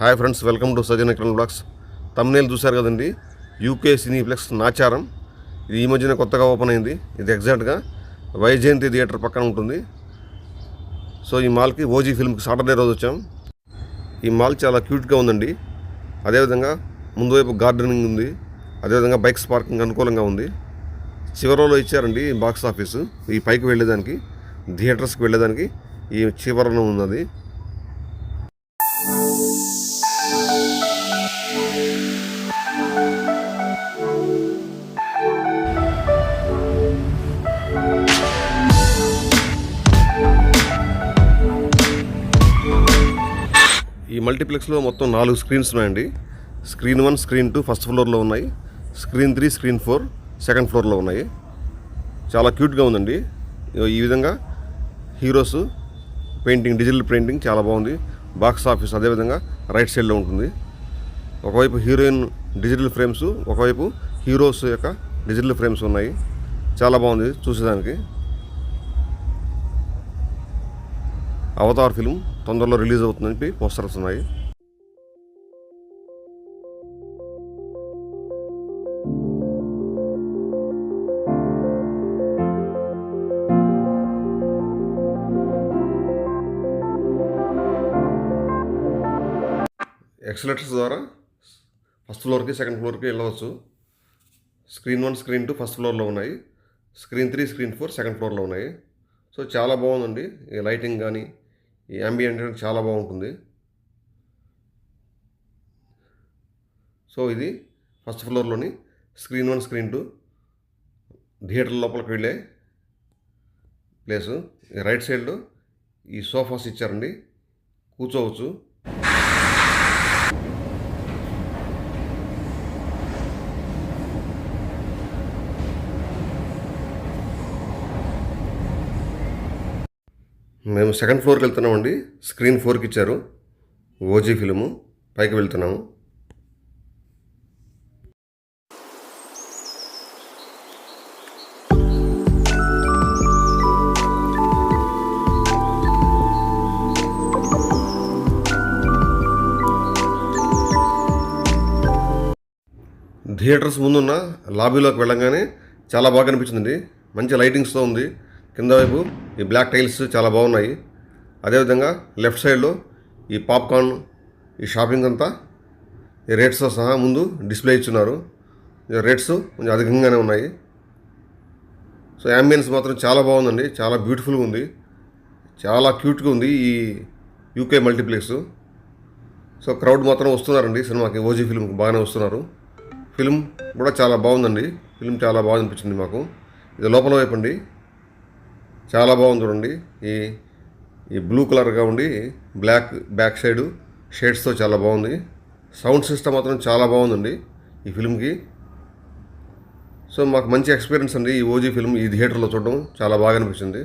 Hi friends welcome to Sajan Kiran blogs thumbnail చూశారు కదండి? UK cineplex Nacharam ఇది ఈ మధ్యన కొత్తగా ఓపెన్ అయింది. ఇది ఎగ్జాక్ట్గా వైజయంతి థియేటర్ పక్కన ఉంటుంది. సో ఈ మాల్కి ఓజీ ఫిల్మ్కి సాటర్డే రోజు వచ్చాం. ఈ మాల్ చాలా క్యూట్గా ఉందండి. అదేవిధంగా ముందు వైపు గార్డెనింగ్ ఉంది. అదేవిధంగా బైక్స్ పార్కింగ్ అనుకూలంగా ఉంది. చివరలో ఇచ్చారండి ఈ బాక్స్ ఆఫీసు. ఈ పైకి వెళ్ళేదానికి థియేటర్స్కి వెళ్ళేదానికి ఈ చివరన ఉన్నది. ఈ మల్టీప్లెక్స్లో మొత్తం నాలుగు స్క్రీన్స్ ఉన్నాయండి. Screen one screen two first ఫ్లోర్లో ఉన్నాయి. Screen three screen four second ఫ్లోర్లో ఉన్నాయి. చాలా క్యూట్గా ఉందండి. ఈ విధంగా హీరోస్ పెయింటింగ్ డిజిటల్ పెయింటింగ్ చాలా బాగుంది. బాక్స్ ఆఫీస్ అదేవిధంగా రైట్ సైడ్లో ఉంటుంది. ఒకవైపు హీరోయిన్ డిజిటల్ ఫ్రేమ్స్ ఒకవైపు హీరోస్ యొక్క డిజిటల్ ఫ్రేమ్స్ ఉన్నాయి. చాలా బాగుంది చూసేదానికి. అవతార్ ఫిలిం తొందరలో రిలీజ్ అవుతుందని చెప్పి పోస్టర్స్ ఉన్నాయి ఎక్సలేటర్స్ ద్వారా ఫస్ట్ ఫ్లోర్కి సెకండ్ ఫ్లోర్కి వెళ్ళవచ్చు. Screen one screen two first ఫ్లోర్లో ఉన్నాయి. Screen three screen four second ఫ్లోర్లో ఉన్నాయి. సో చాలా బాగుందండి. ఈ లైటింగ్ కానీ ఈ అంబియంట్ చాలా బాగుంటుంది. సో ఇది first ఫ్లోర్లోని screen one screen two theatre లోపలికి వెళ్ళే ప్లేసు రైట్ సైడ్లో ఈ సోఫాస్ ఇచ్చారండి. కూర్చోవచ్చు. మేము సెకండ్ ఫ్లోర్కి వెళ్తున్నామండి. స్క్రీన్ ఫోర్కి ఇచ్చారు. OG film. పైకి వెళ్తున్నాము. థియేటర్స్ ముందున్న లాబీలోకి వెళ్ళంగానే చాలా బాగా అనిపించింది మంచి లైటింగ్స్తో ఉంది. కింద వైపు ఈ బ్లాక్ టైల్స్ చాలా బాగున్నాయి. అదేవిధంగా లెఫ్ట్ సైడ్లో ఈ పాప్కార్న్ ఈ షాపింగ్ అంతా ఈ రేట్స్తో సహా ముందు డిస్ప్లే ఇచ్చున్నారు. రేట్స్ కొంచెం అధికంగానే ఉన్నాయి. సో యాంబియన్స్ మాత్రం చాలా బాగుందండి. చాలా బ్యూటిఫుల్గా ఉంది. చాలా క్యూట్గా ఉంది ఈ యూకే మల్టీప్లెక్స్ సో క్రౌడ్ మాత్రం వస్తున్నారండి. సినిమాకి ఓజీ ఫిల్మ్కి బాగానే వస్తున్నారు. ఫిల్మ్ కూడా చాలా బాగుందండి. ఫిల్మ్ చాలా బాగా అనిపించింది మాకు. ఇది లోపల వైపు అండి. చాలా బాగుంది చూడండి. ఈ ఈ బ్లూ కలర్గా ఉండి బ్లాక్ బ్యాక్ సైడ్ షేడ్స్తో చాలా బాగుంది. సౌండ్ సిస్టమ్ మాత్రం చాలా బాగుందండి ఈ ఫిల్మ్కి సో మాకు మంచి ఎక్స్పీరియన్స్ అండి ఈ ఓజీ ఫిల్మ్ ఈ థియేటర్లో చూడడం. చాలా బాగా అనిపించింది.